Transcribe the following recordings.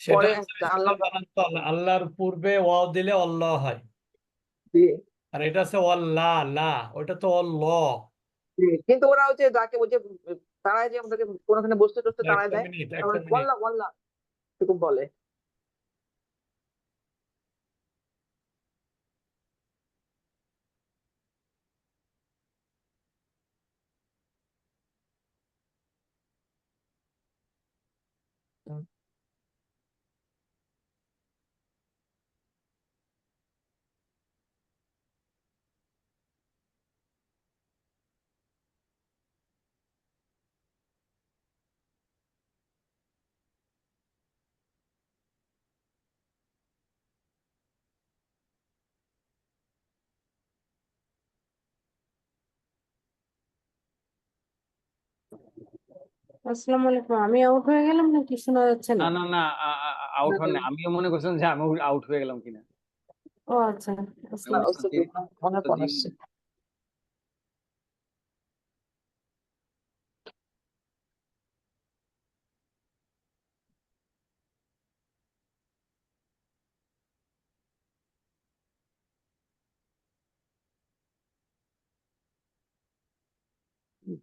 সেটা। আল্লাহর পূর্বে ওয়াও দিলে অল্লাহ হয় আর এটা হচ্ছে ওয়াল্লা লা ওটা তো অল্ল। কিন্তু ওরা হচ্ছে যাকে বলছে তারা যে আমাদেরকে কোনোখানে বসতে টসতে তারা দেয় ওয়াল্লা ওয়াল্লা এরকম বলে আসসালামু আলাইকুম। আমি আউট হয়ে গেলাম নাকি শোনা যাচ্ছে না? না না না আউট হন না। আমিও মনে করছিলাম যে আমি আউট হয়ে গেলাম কিনা। ও আচ্ছা আসসালামু ওস্তাদ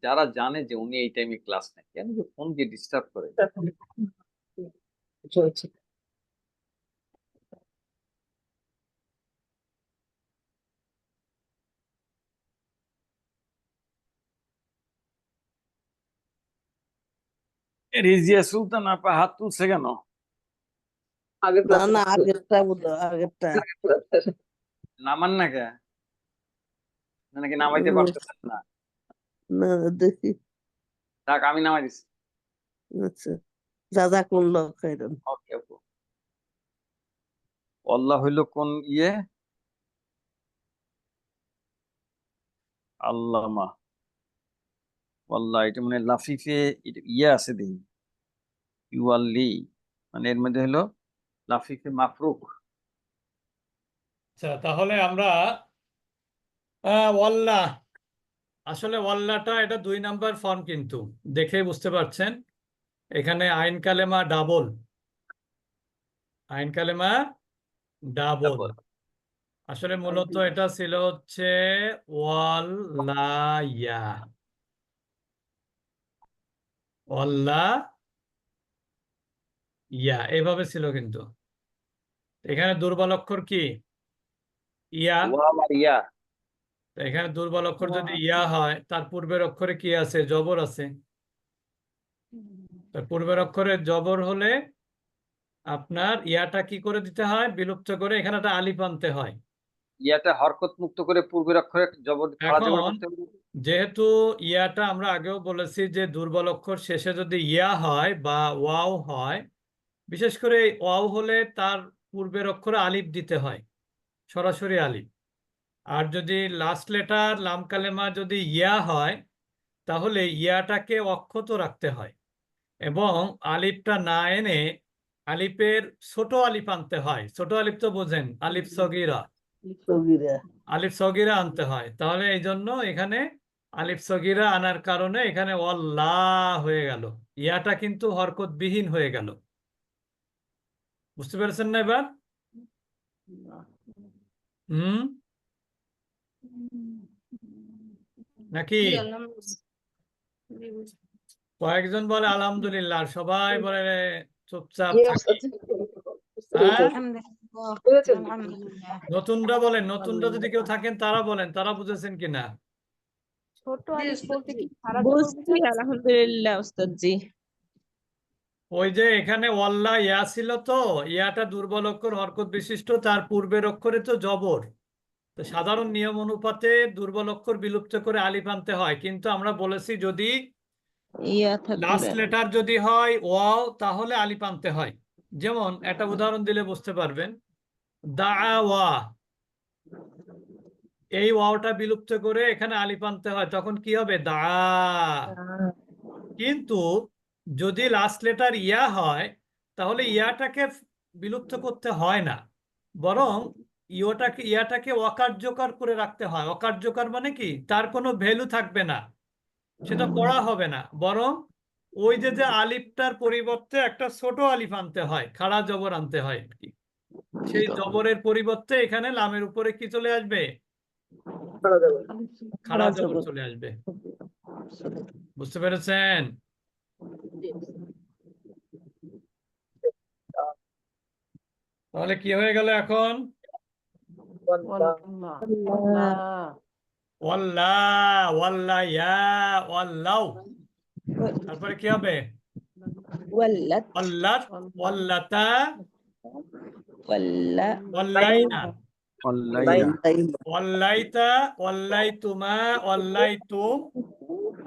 যারা জানে যে উনি এই টাইমে ক্লাস নেয় কেন যে ফোন দিয়ে ডিস্টার্ব করে? রিজিয়া সুলতান আপা হাত তুলছে কেন? না না আগেরটা বলো আগেরটা। নামান না কে? নাকি নামাইতে। পারতেছেন না? না দেখি। থাক আমি নামাই দিচ্ছি আচ্ছা জাজাকুল্লাহ খাইরান ওকে আপু আল্লাহ হইল কোন ইয়ে? আল্লামা। আল্লাহ এটা মানে লাফিফে ইয়ে আছে দেখি ইউআল্লি মানে এর মধ্যে হলো লাফিফে মাফরুক। আচ্ছা তাহলে আমরা আহ, ওয়াল্লা আসলে ওয়াল্লাটা এটা দুই নাম্বার ফর্ম কিন্তু দেখে বুঝতে পারছেন। এখানে আইন কালেমা ডাবল। আইন কালেমা ডাবল। আসলে মূলত এটা ছিল হচ্ছে ওয়াল্লাইয়া ওয়াল্লা ইয়া এভাবে ছিল কিন্তু। এখানে দুর্বল অক্ষর কি? ইয়া। ইয়া এখানে দুর্বল অক্ষর যদি ইয়া হয় তার পূর্বের অক্ষরে কি আছে? জবর আছে। তো পূর্বের অক্ষরে জবর হলে আপনার ইয়াটা কি করে দিতে হয়? বিলুপ্ত করে এখানে একটা আলিফ আনতে হয়। ইয়াটা হরকত মুক্ত করে পূর্বের অক্ষরে জবর যেহেতু ইয়াটা আমরা আগেও বলেছি যে দুর্বল অক্ষর শেষে যদি ইয়া হয় বা ওয়াও হয় বিশেষ করে ওয়াও হলে তার পূর্বের অক্ষরে আলিফ দিতে হয়। সরাসরি আলিফ। আর যদি লাস্ট লেটার লাম কালেমা যদি ইয়া হয় তাহলে ইয়াটাকে অক্ষত রাখতে হয় এবং আলিফটা না এনে আলিফের ছোট আলিফ আনতে হয়। ছোট আলিফ তো বোঝেন আলিফ সগিরা। আলিফ সগিরা আনতে হয়। তাহলে এই জন্য এখানে আলিফ সগিরা আনার কারণে এখানে অল্লাহ হয়ে গেল। ইয়াটা কিন্তু হরকতবিহীন হয়ে গেল। বুঝতে পেরেছেন না এবার? হুম? নাকি? কয়েকজন বলে আলহামদুলিল্লাহ আর সবাই বলে চুপচাপ। হ্যাঁ? নতুনরা বলেন নতুনরা যদি কেউ থাকেন তারা বলেন তারা বুঝেছেন কিনা? ছোট বলতে কি আলহামদুলিল্লাহ ওই যে এখানে ওয়াল্লা ইয়া ছিল তো ইয়াটা দুর্বল অক্ষর হরকত বিশিষ্ট তার পূর্বের অক্ষরে তো জবর। তো সাধারণ নিয়ম অনুপাতে দুর্বল অক্ষর বিলুপ্ত করে আলিফ আনতে হয়। কিন্তু আমরা বলেছি যদি লাস্ট লেটার যদি হয় ওয়াও তাহলে আলিফ আনতে হয়। যেমন একটা উদাহরণ দিলে বুঝতে পারবেন। দাওয়া। এই ওয়াওটা বিলুপ্ত করে এখানে আলিফ আনতে হয় তখন কি হবে? দা। কিন্তু যদি লাস্ট লেটার ইয়া হয় তাহলে ইয়াটাকে বিলুপ্ত করতে হয় না। বরং ইয়োটাকে ইয়াটাকে অকার্যকর করে রাখতে হয়। অকার্যকর মানে কি? তার কোনো ভ্যালু থাকবে না। সেটা পড়া হবে না। বরং ওই যে যে আলিফটার পরিবর্তে একটা ছোট আলিফ আনতে হয় খাড়া জবর আনতে হয় কি। সেই জবরের পরিবর্তে এখানে লামের উপরে কি চলে আসবে? খাড়া খাড়া জবর জবর। চলে আসবে। বুঝতে পেরেছেন? তাহলে কি হয়ে গেল এখন ওয়াল্লাহ ওয়াল্লাহ ইয়া ওয়াল্লাউ তারপরে কি হবে ওয়াল্লাত ওয়াল্লাতা ওয়াল্লা ওয়াল্লাইনা অনলাইন ওয়াল্লাইতা ওয়াল্লাইতুমা ওয়াল্লাইতুম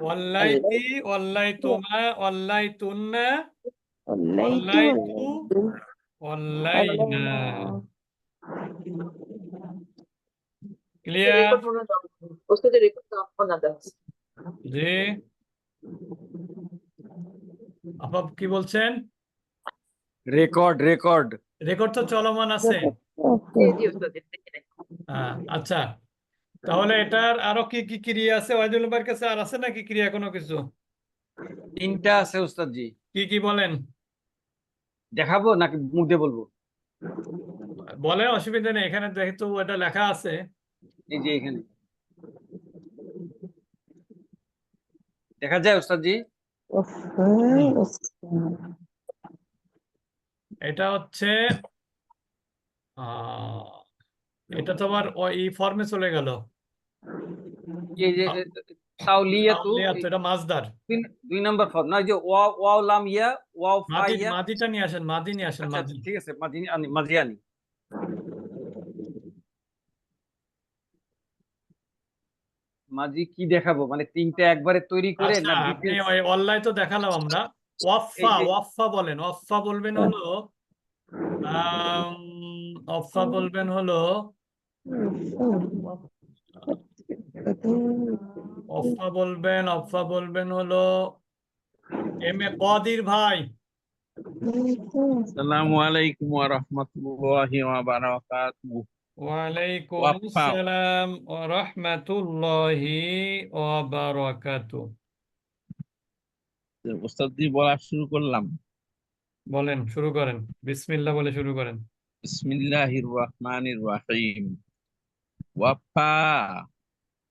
ওয়াল্লাইতি ওয়াল্লাইতুমা ওয়াল্লাইতুন্না ওয়াল্লাইতু ওয়াল্লাইনা ক্লিয়ার ওস্তাদের রেকর্ড আপনার না দেওয়া জি আপা কি বলছেন? রেকর্ড রেকর্ড রেকর্ড তো চলমান আছে। হ্যাঁ আচ্ছা। তাহলে এটার আরও কি কি ক্রিয়া আছে? ওয়াহিদুল কাছে আর আছে নাকি ক্রিয়া কোনো কিছু? তিনটা আছে উস্তাদ জি কি কি বলেন? দেখাবো নাকি মুখ দিয়ে বলব? বলেন অসুবিধা নেই। এখানে যেহেতু এটা লেখা আছে এই যে এখানে। দেখা যায় উস্তাদ জি এটা হচ্ছে আহ এটা তো আবার এই ফর্মে চলে গেল। এই যে তাওলিয়াতু এটা মাজদার দুই নম্বর ফর্ম না ওই যে ওয়াও ওয়াও লাম ইয়া ওয়াও ফা মাদি ইয়া। মাদিটা নিয়ে আসেন মাদি নিয়ে আসেন আচ্ছা মাদি। ঠিক আছে মাদি আনি আনি মাঝি কি দেখাবো? মানে তিনটা একবারে তৈরি করে আচ্ছা না অনলাইন তো দেখালাম আমরা। যে- ওয়াফফা বলেন ওয়াফফা বলবেন হলো আম, ওয়াফফা বলবেন হলো ওয়াফফা বলবেন ওয়াফফা বলবেন হলো এম এ কদির ভাই। আসসালামু আলাইকুম ওয়া রাহমাতুল্লাহি ওয়া বারাকাতুহু। ওয়ালাইকুম আসসালাম ওয়া রাহমাতুল্লাহি ওয়া বারাকাতুহু। উস্তাদ জি বলা শুরু করলাম। বলেন শুরু করেন। বিসমিল্লাহ বলে শুরু করেন। বিসমিল্লাহির রহমানির রহিম ওয়াফা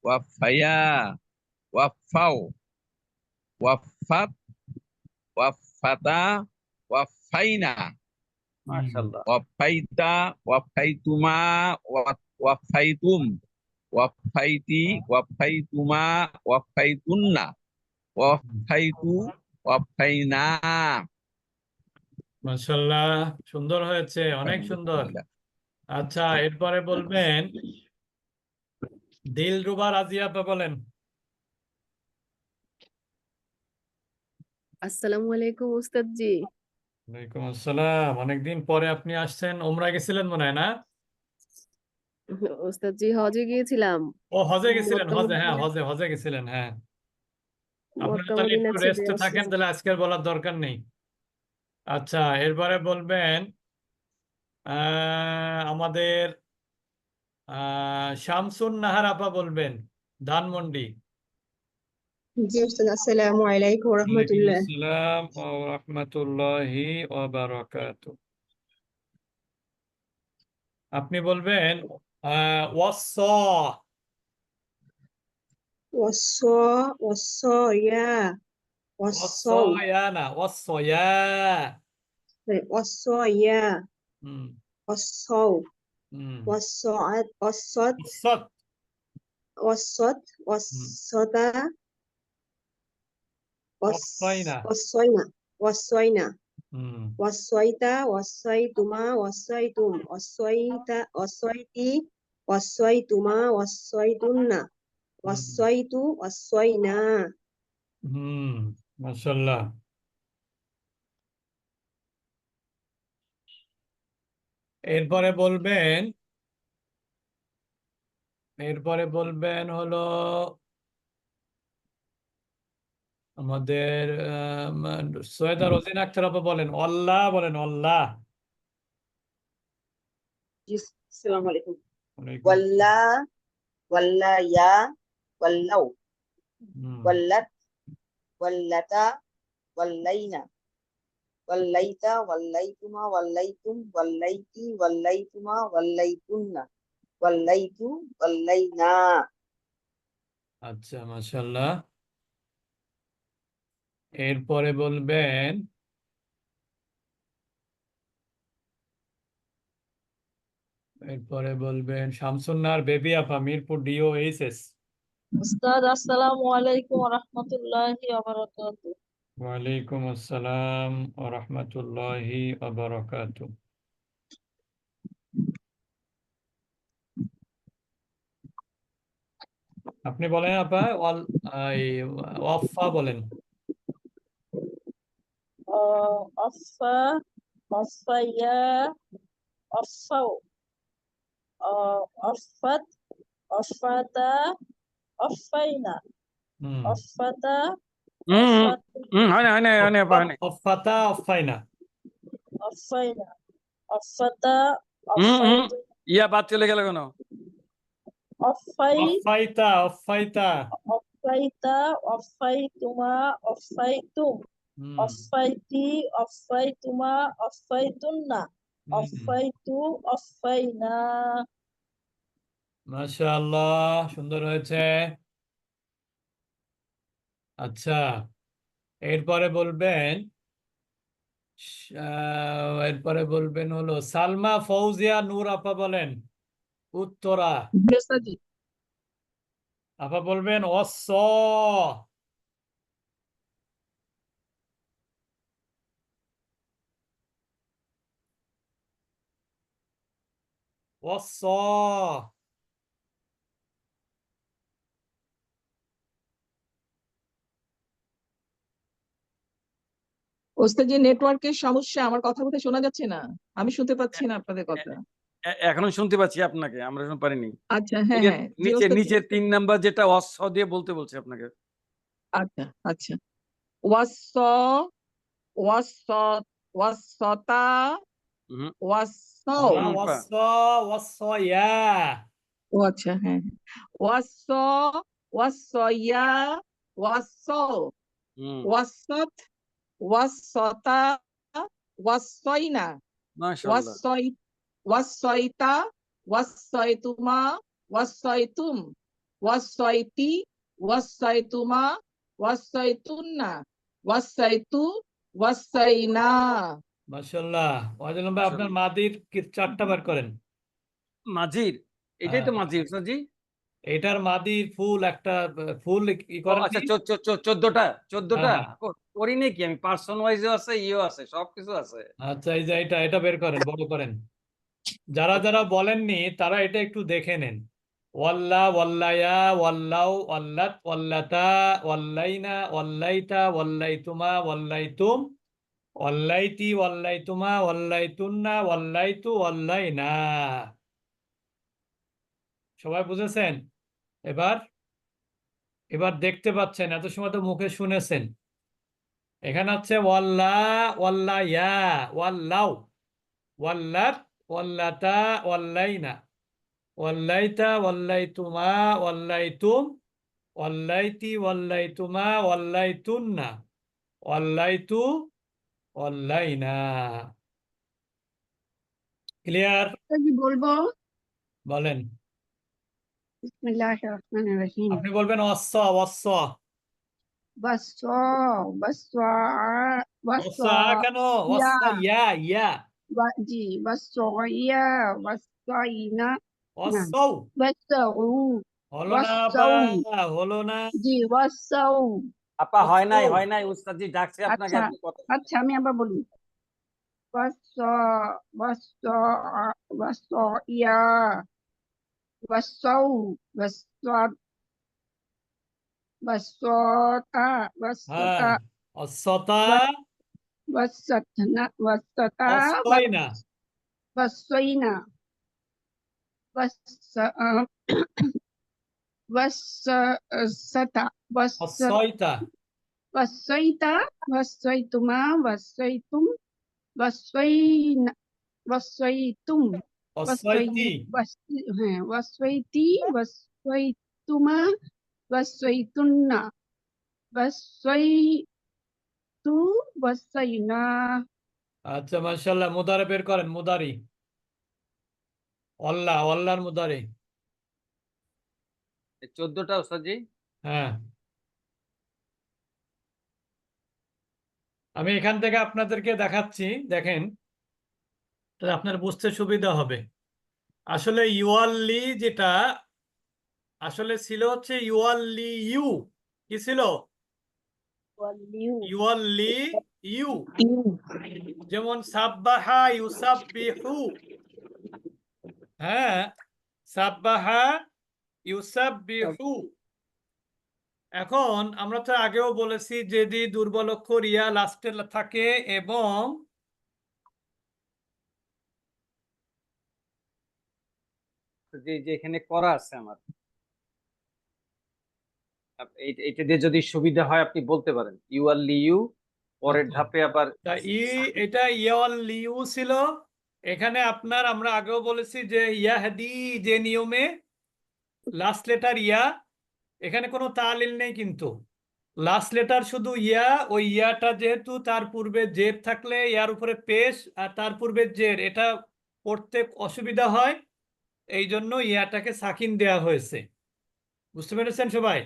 ওয়াফায়া ওয়াফাও ওয়াফাত ওয়াফাতা ওয়াফাইনা। ওয়াফাইতা ওয়াফাইতুমা ওয়াফাইতুম ওয়াফাইতি ওয়াফাইতুমা ওয়াফাইতুন্না ওয়াফাইতু ওয়াফাইনা। মাশাআল্লাহ সুন্দর হয়েছে অনেক সুন্দর। আচ্ছা এরপরে বলবেন দিলরুবা রাজিয়া আপা বলেন। আসসালামু আলাইকুম উস্তাদ জি ওয়ালাইকুম আসসালাম। অনেকদিন পরে আপনি আসছেন। ওমরা গেছিলেন মনে হয় না? জি হজে গিয়েছিলাম। ও হজে গেছিলেন? হজে হ্যাঁ হজে হজে গেছিলেন হ্যাঁ। আপনারা তাহলে একটু রেস্টে থাকেন তাহলে আজকের বলার দরকার নেই। আচ্ছা এরপরে বলবেন আহ, আমাদের আহ, শামসুন নাহার আপা বলবেন ধানমন্ডি। জি উস্তাদ আসসালামু আলাইকুম ওয়া ওয়ালাইকুম রাহমাতুল্লাহ আসসালাম ওয়া রাহমাতুল্লাহি ওয়া বারাকাতুহু আপনি বলবেন আহ, ওয়াস। ওয়াসসা ওয়াসসায়া ওয়াসসাউ ওয়াসয়া না ওয়াসয়া ওয়াসসায়া হুম। ওয়াসসাউ হুম। ওয়াসসাআত ওয়াসসাত ওয়াসসাত ওয়াসসাইনা ওয়াসসাইনা হুম ওয়াসসাইতা ওয়াসসাইতুমা ওয়াসসাইতুম ওয়াসসাইতা ওয়াসসাইতি ওয়াসসাইতুমা ওয়াসসাইতুন্না ওয়াসসাইতু ওয়াসসাইনা হুম মাশাআল্লাহ এরপরে বলবেন এরপরে বলবেন হলো আমাদের আম, সৈয়দা রোজিনা আক্তার আপা বলেন অল্লাহ বলেন অল্লাহ আসসালামু আলাইকুম। ওয়াল্লা ওয়াল্লা ইয়া ওয়াল্লাউ। ওয়াল্লাত ওয়াল্লাতা ওয়াল্লাইনা। ওয়াল্লাইতা ওয়াল্লাইতুমা ওয়াল্লাইতুম ওয়াল্লাইতি ওয়াল্লাইতুমা ওয়াল্লাইতুন্না। ওয়াল্লাইতু ওয়াল্লাইনা। আচ্ছা মাশাল্লাহ এরপরে বলবেন এরপরে বলবেন শামসুন্নার বেবি আপা মিরপুর ডিও এইচএস উস্তাদ আসসালামু আলাইকুম রহমতুল্লাহি ওয়াবারাকাতু ওয়ালাইকুম আসসালাম ওয়া রাহমাতুল্লাহি ওয়া আপনি বলেন আপা ওয়াল ওয়াফা বলেন। অফা অফাইয়া অফাও অফাত অফাতা অফাইনা অফাতা হুম হুম, অফাত হুম হয় না হয় না হয় না আপা, হয় না অফাতা অফাইনা অফাইনা অফাতা ইয়া বাদ চলে গেল কেন অফাই অফাইতা অফাইতা অফাইতা অফাইতুমা অফাইতুম অফাইতি অফাইতুমা অফাইতুন্না হুম। অফাইতু অফাইনা মাশাআল্লাহ সুন্দর হয়েছে। আচ্ছা এরপরে বলবেন আহ, এরপরে বলবেন হলো সালমা ফৌজিয়া নূর আপা বলেন উত্তরা। আপা বলবেন অস। অস ওস্তাদ যে নেটওয়ার্কের সমস্যা আমার কথা বলতে শোনা যাচ্ছে না। আমি শুনতে পাচ্ছি না আপনাদের কথা। এ- এখনও শুনতে পাচ্ছি আপনাকে আমরা শুনতে পারিনি। আচ্ছা হ্যাঁ হ্যাঁ নিচে নিচের তিন নাম্বার যেটা অস দিয়ে বলতে বলছে আপনাকে। আচ্ছা আচ্ছা। ওয়াস ওয়াস ওয়াসতা ওয়াস ওয়াস ও আচ্ছা হ্যাঁ ওয়াস ওয়াসয়া ওয়াসাও হুম ওয়াসাত ওয়াসতা ওয়াসাইনা মাশাআল্লাহ ওয়াসাই ওয়াসাইতা ওয়াসাইতুমা ওয়াসাইতুম ওয়াসাইতি ওয়াসাইতুমা ওয়াসাইতুন্না ওয়াসাইতু ওয়াসাইনা মাশাআল্লাহ। ওয়াজল ভাই আপনার মাদির কি চারটা বার করেন? মাঝির এটাই তো। মাঝির উস্তাদজি। এটার মাদির ফুল একটা আহ, ফুল ই ও করেন আচ্ছা কি? চো- চো- চো- চোদ্দটা চোদ্দটা। ও, করি নাকি আমি? পার্সন ওয়াইজও আছে ইও আছে সবকিছু আছে। এই যে এটা এটা বের করেন বড় করেন। যারা যারা বলেননি তারা এটা একটু দেখে নেন। ওয়াল্লা ওয়াল্লায়া ওয়াল্লাউ ওয়াল্লাত ওয়াল্লাতা ওয়াল্লাইনা ওয়াল্লাইতা ওয়াল্লাইতুমা ওয়াল্লাইতুম। ওয়াল্লাইতি ওয়াল্লাইতুমা ওয়াল্লাইতুন্না ওয়াল্লাইতু ওয়াল্লাইনা সবাই বুঝেছেন? এবার এবার দেখতে পাচ্ছেন, এত সময় তো মুখে শুনেছেন। এখানে হচ্ছে ওয়াল্লা ওয়াল্লা ইয়া ওয়াল্লাউ, ওয়াল্লাত, ওয়াল্লাতা, ওয়াল্লাইনা। ক্লিয়ার? বলব? বলেন। রহিম। আপনি বলবেন অস্স অস্স অস্স কেন? ইয়া। ইয়া জি ইয়া ইনা অস্স হলো না হলো না। জি ওয়াসাউ আপা হয় নাই হয় নাই উস্তাদজি ডাকছে আপনাকে আচ্ছা আমি আবার বলি। বস বস বস ইয়া বসৌ বস বসতা বসতা অসতা বসতনা বসতা বসইনা বসইনা বস بس ستا بس অস্সইতা بصيت بصيتما بصيتم بصينا بصيتم অস্সইতি بس ها بصيتي بصيتما بصيتن بصيتما তু ওয়াসাইনা আচ্ছা মাশাল্লাহ মুদারে বের করেন মুদারি অল্লাহ অল্লাহর মুদারি এই চোদ্দটা ওস্তাদজি হ্যাঁ। আমি এখান থেকে আপনাদেরকে দেখাচ্ছি, দেখেন। তাহলে আপনার বুঝতে সুবিধা হবে। আসলে ইউয়াল্লি যেটা, আসলে ছিল হচ্ছে ইউয়াল্লি ইউ। কি ছিল? ইউয়াল্লি ইউ। যেমন সাব্বাহা ইউসাব্বিহু। হ্যাঁ সাব্বাহা ইউসাব্বিহু। এখন আমরা তো আগেও বলেছি যদি দুর্বল অক্ষর ইয়া লাস্টে থাকে এবং যে যে করা আছে আমার। এইটা দিয়ে যদি সুবিধা হয় আপনি বলতে পারেন। ইউ আর লি ইউ পরের আচ্ছা। ধাপে আবার ই এটা ইয়াল্লিউ ছিল। এখানে আপনার আমরা আগেও বলেছি যে ইয়াহদি যে নিয়মে লাস্ট লেটার ইয়া এখানে কোনো তালিল নেই কিন্তু। লাস্ট লেটার শুধু ইয়া ওই ইয়াটা যেহেতু তার পূর্বে জের থাকলে ইয়ার উপরে পেশ আর তার পূর্বে জের এটা পড়তে অসুবিধা হয়। এই জন্য ইয়াটাকে সাকিন দেয়া হয়েছে। বুঝতে পেরেছেন সবাই?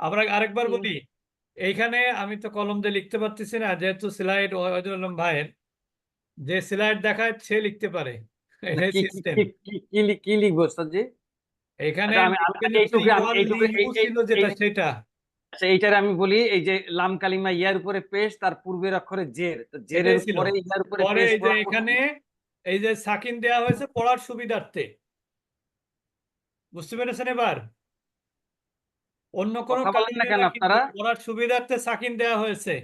আমরা আরেকবার বলি এইখানে আমি তো কলম দিয়ে লিখতে পারতেছি না যেহেতু স্লাইড আলম ভাইয়ের। যে স্লাইড দেখায় সে লিখতে পারে। কি লিখব এখানে আচ্ছা, সেটা। আচ্ছা এইটার আমি বলি এই যে লাম কালিমা ইয়ার উপরে পেশ তার পূর্বের অক্ষরে জের। জেরের পরে ইয়ার উপরে পরে পেশ এই যে এখানে এই যে সাকিন দেয়া হয়েছে পড়ার সুবিধার্থে। বুঝতে পেরেছেন এবার? অন্য কোনো না কেন আপনারা? পড়ার সুবিধার্থে সাকিন দেয়া হয়েছে।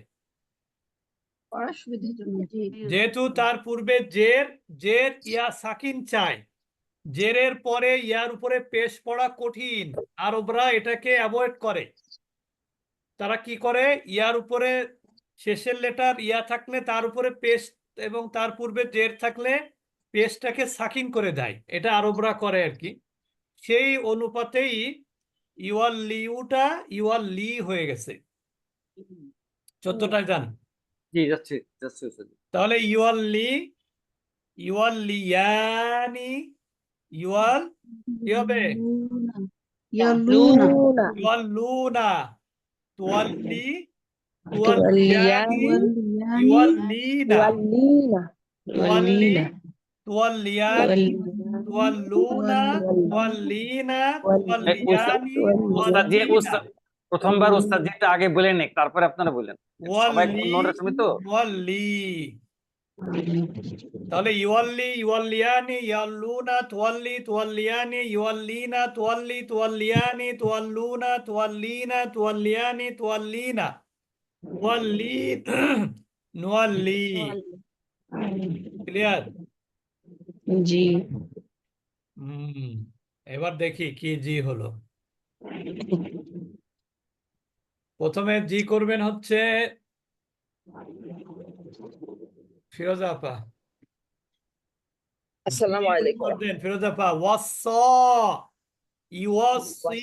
পড়ার সুবিধার জন্য জি। যেহেতু তার পূর্বে জের জের ইয়া সাকিন চায়। জেরের পরে ইয়ার উপরে পেশ পড়া কঠিন। আরবরা এটাকে অ্যাভয়েড করে। তারা কি করে? ইয়ার উপরে শেষের লেটার ইয়া থাকলে তার উপরে পেশ এবং তার পূর্বে জের থাকলে পেশটাকে সাকিন করে দেয়। এটা আরবরা করে আর কি। সেই অনুপাতেই ইউয়াল লিউটা ইউয়াল লি হয়ে গেছে। চোদ্দটায় যান জি যাচ্ছে তাহলে ইউয়াল্লি ইউয়াল্লিয়ানি ইউয়াল কি হবে ইয়ালুনা ইউয়াল্লুনা তুয়াল্লি তুয়াল্লিয়ানি ওয়ালিয়ানি ইউয়াল্লিনা তুয়াল্লি ওয়ালিনা তুয়াল্লিয়ানি তুয়াল্লুনা তুয়াল্লিনা তুয়াল্লিয়ানি ওস্তাদজি তুয়াল্লিনা ওস্তাদ প্রথমবার ওস্তাদ যেটা আগে বলে নেক তারপরে আপনারা বলেন সবাই ওয়াল্লি নোটের সময় তো ওয়াল্লি তাহলে ইউয়াল্লি ইউয়াল্লিয়ানি ইয়াল্লুনা তুয়াল্লি তুয়াল্লিয়ানি ইউয়াল্লিনা তুয়াল্লি তুয়াল্লিয়ানি তুয়াল্লুনা তুয়াল্লিনা তুয়াল্লিয়ানি তুয়াল্লিনা। তুয়াল্লি নুয়াল্লি। ক্লিয়ার? জি। হুম এবার দেখি কি জি হলো। প্রথমে জি করবেন হচ্ছে ফিরোজা আপা আসসালামু আলাইকুম করবেন ফিরোজা আপা ওয়াস ইউয়াসি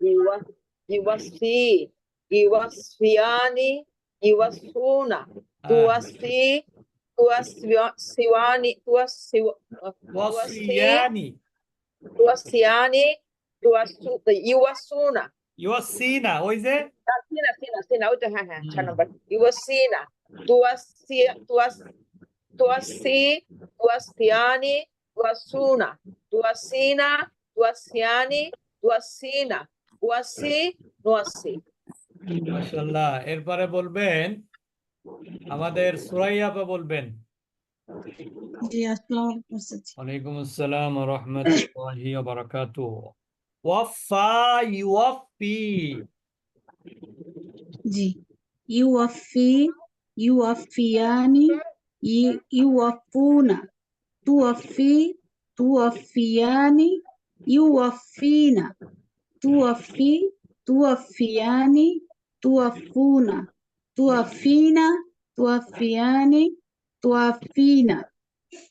ইউয়া- ইউয়াসি ইউয়াসিয়ানি ইউয়াসুনা তুয়াসি তুয়াসিওয়ানি তুয়াসিওয়া ওয়াসিয়ানি তুয়াসিয়ানি তুয়াসু ইউয়াসুনা ইউয়াসিনা ওই যে সিনা সিনা সিনা ওইটা হ্যাঁ হ্যাঁ চার তুয়াসি তুয়াসিয়ানি তুয়াসুনা তুয়াসিনা তুয়াসিয়ানি তুয়াসিনা তুয়াসি নুয়াসি মাশাআল্লাহ এরপরে বলবেন আমাদের সুরাইয়া আপা বলবেন। জি আসসালামু আসসালাম ওয়া রাহমাতুল্লাহি ওয়া বারাকাতুহু। ওয়াফা ইউয়াফি জি ইউওয়াফি ইউওয়াফিয়ানি ই- ইউওয়াফুনা তুওয়াফি তুওয়াফিয়ানি ইউওয়াফিনা তুওয়াফি তুওয়াফিয়ানি তুওয়াফুনা তুওয়াফিনা তুওয়াফিয়ানি তুওয়াফিনা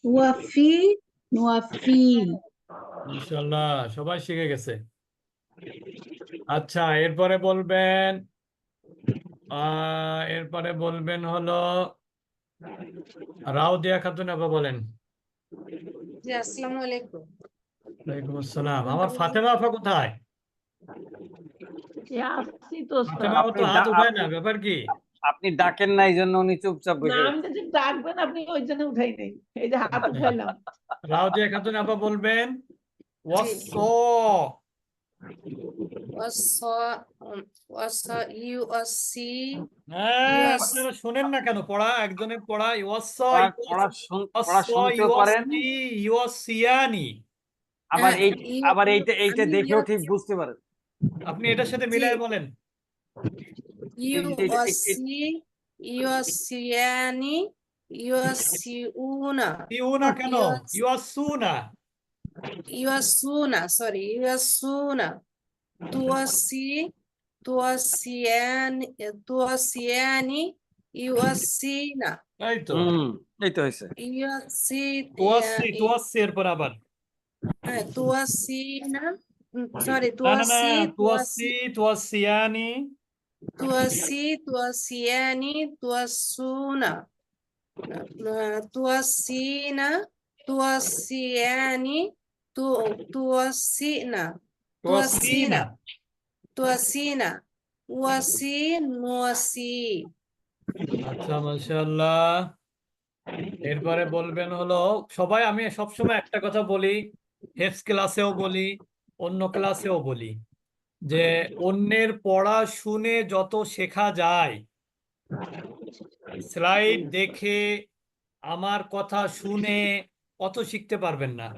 তুওয়াফি নুওয়াফি মাশাআল্লাহ সবাই শিখে গেছে। আচ্ছা এরপরে বলবেন। আহ এরপরে বলবেন হলো রাউদিয়া খাতুন আপা বলেন আসসালামু আলাইকুম। ওয়ালাইকুম আসসালাম। আমার ফাতেমা আপা কোথায়? আপনি হাত ডা- না ব্যাপার কি? আপনি ডাকেন না এই জন্য উনি চুপচাপ বসে না আছেন। আমি যদি ডাকবেন আপনি ওই জন্য উঠাই নেই। এই যে হাত উঠাইলাম। রাউদিয়া খাতুন আপা বলবেন ওয়াস শুনেন না কেন? পড়া একজনের পড়া আবার হ্যাঁ, এই আবার এইটা এইটা দেখেও ঠিক বুঝতে পারেন। আপনি এটার সাথে মিলাই বলেন। ইউ এই- এই- আস এই- সি ইউ আস সিয়ানি ইউ আস সিউনা ইউনা কেন? Yes. ইউয়াসুনা ইউ আস সুনা সরি ইউ আস সুনা তুয়াসি তুয়াসিয়ানি তুয়াসিয়ানি ইউ আস সিনা তাই তো হুম এই তো হয়েছে ইউ আস সি তুয়াসি তুয়াসি এরপর আবার হ্যাঁ তুয়াসিনা সরি না না না তুয়াসি তুয়াসি তুয়াসিয়ানি tuasi tuasiani tuasuna. Uh, tuasina tuasiani tu tuasina তুয়াসিনা tuasina wasi nuasi আচ্ছা মাশাআল্লাহ। এরপরে বলবেন হলো সবাই আমি সবসময় একটা কথা বলি হেফস ক্লাসেও বলি অন্য ক্লাসেও বলি যে অন্যের পড়া শুনে যত শেখা যায় স্লাইড দেখে আমার কথা শুনে অত শিখতে পারবেন না।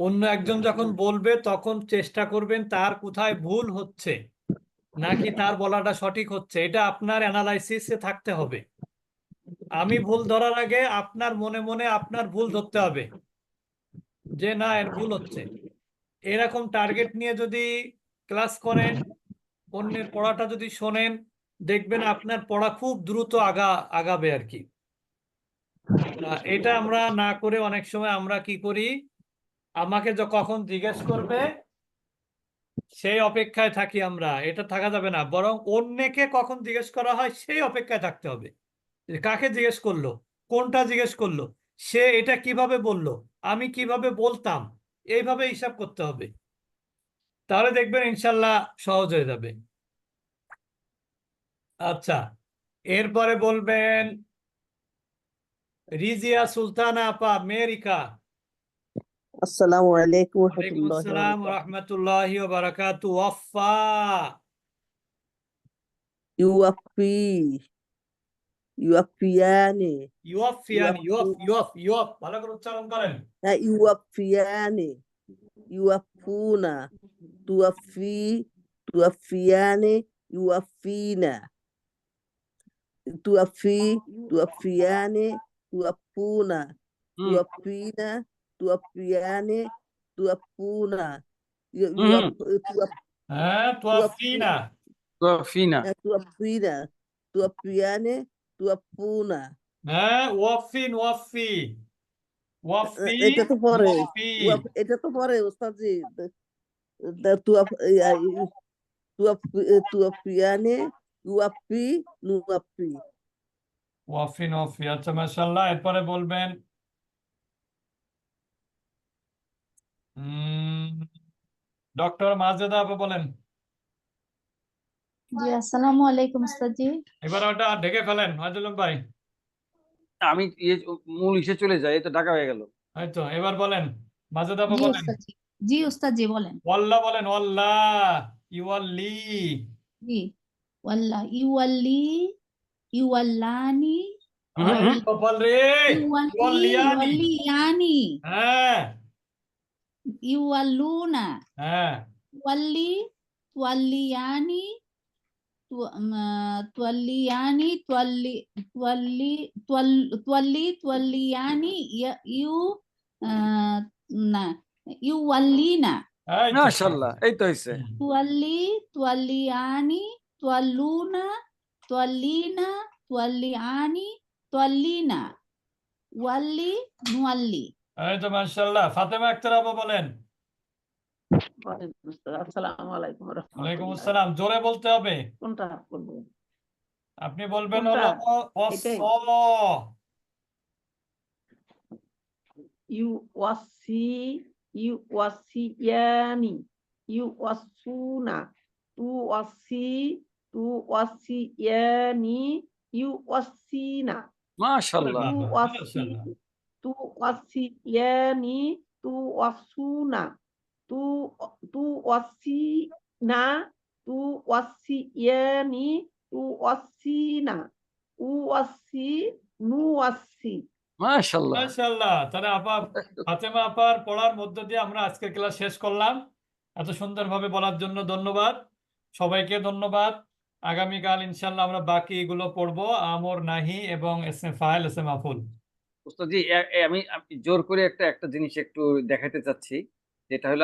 অন্য একজন যখন বলবে, তখন চেষ্টা করবেন তার কোথায় ভুল হচ্ছে, নাকি তার বলাটা সঠিক হচ্ছে। এটা আপনার অ্যানালাইসিসে থাকতে হবে। আমি ভুল ধরার আগে আপনার মনে মনে আপনার ভুল ধরতে হবে, যে না, এর ভুল হচ্ছে। এরকম টার্গেট নিয়ে যদি ক্লাস করেন, অন্যের পড়াটা যদি শোনেন, দেখবেন আপনার পড়া খুব দ্রুত আগা, আগাবে আর কি। এটা আমরা না করে অনেক সময় আমরা কি করি আমাকে কখন জিজ্ঞেস করবে, সেই অপেক্ষায় থাকি আমরা। এটা থাকা যাবে না। বরং অন্যকে কখন জিজ্ঞেস করা হয়, সেই অপেক্ষায় থাকতে হবে। কাকে জিজ্ঞেস করল? কোনটা জিজ্ঞেস করল? সে এটা কীভাবে বলল? আমি কীভাবে বলতাম? এইভাবে হিসাব করতে হবে। তাহলে দেখবেন ইনশাল্লাহ সহজ হয়ে যাবে। আচ্ছা এরপরে বলবেন, রিজিয়া সুলতানা আপা আমেরিকা। আসসালামু আলাইকুম ওয়ালাইকুম রহমতুল্লাহ ওয়া বারাকাতু ওয়াফা ইউআফি ইউআফিয়ানি ইউয়াফিয়ান ইউয়াফ ইউয়াফ ইউয়াফ ভালো করে উচ্চারণ করেন। না ইউআফিয়ানি ইউআফুনা তুয়াফি তুয়াফিয়ানি ইউআফিনা তুয়াফি তুয়াফিয়ানি তুয়াফুনা হুম, তুয়াফিনা তুয়াফিয়ানি তুয়াফুনা ইউ- হুম। ইউআফ- তুয়াফ- হ্যাঁ তুয়াফিনা তো ফিনা তুয়াফিনা তুয়াফিয়ানি তুয়াফুনা হ্যাঁ ওয়াফিন ওয়াফি ওয়াফি এটা তো পরে এটা তো পরে ওস্তাদজি তুয়াফ তুয়াফ তুয়াফিয়ানি ইউআফি নুআফি ওয়াফিন ওয়াফি আচ্ছা মাশাআল্লাহ এরপরে বলবেন ডক্টর মাজেদা আপা বলেন। জি আসসালামু আলাইকুম উস্তাদজি। এবার ওটা ঢেকে ফেলেন মাজেদুল ভাই। আমি ইয়ে মূল ইসে চলে যাই তো ঢাকা হয়ে গেল। এই তো এবার বলেন মাজেদা আপা বলেন জি বলেন। জি বলেন। ওয়াল্লাহ বলেন ওয়াল্লাহ ইউয়াল্লি। জি ওয়াল্লাহ ইউয়াল্লি ইউয়াল্লানি। কপাল রে ইউয়াল্লি ইউয়াল্লিয়ানি। ইউয়াল্লিয়ানি। হ্যাঁ। ইউয়াল্লুনা হ্যাঁ তুয়াল্লি তুয়াল্লিয়ানি তু- উম, আহ, তুয়াল্লিয়ানি তুয়াল্লি তুয়াল্লি তুয়াল- তুয়াল্লি তুয়াল্লিয়ানি ইয়া- ইউ আহ, না ইউওয়াল্লিনা এই তো। মাশাআল্লাহ এই তো হয়েছে হুম। তুয়াল্লি তুয়াল্লিয়ানি তুয়াল্লুনা তুয়াল্লিনা তুয়াল্লিয়ানি তুয়াল্লিনা ওয়াল্লি নুয়াল্লি এই তো মাশাআল্লাহ। ফাতেমা আক্তার আপা বলেন। আসসালামু আলাইকুম ওয়ালাইকুম আসসালাম। জোরে বলতে হবে। কোনটা বলব? আপনি বলবেন ইউ ওয়াসি ইউ ওয়াসিয়ানি ইউ ওয়াসুনা তু ওয়াসি তু ওয়াসিয়ানি ইউ ওয়াসিনা মাশাল্লাহ তু বাহ, ওয়াসি মাশাআল্লাহ। ওয়াসিয়ানি তু ওয়াসুনা। তু তু ওয়াসিনা তু ওয়াসিয়ানি তু ওয়াসিনা উ ওয়াসি নু ওয়াসি। মাশাল্লাহ মাশাআল্লাহ। তাহলে আপা ফাতেমা আপার পড়ার মধ্য দিয়ে আমরা আজকের ক্লাস শেষ করলাম। এত সুন্দরভাবে বলার জন্য ধন্যবাদ। সবাইকে ধন্যবাদ। আগামীকাল ইনশাল্লাহ আমরা বাকি এগুলো পড়ব। আমর নাহি এবং এস এম ফাইল এস এম আফুল। উস্তাদ জি, এ- এ- আমি আমি জোর করে একটা একটা জিনিস একটু দেখাতে চাচ্ছি। যেটা হলো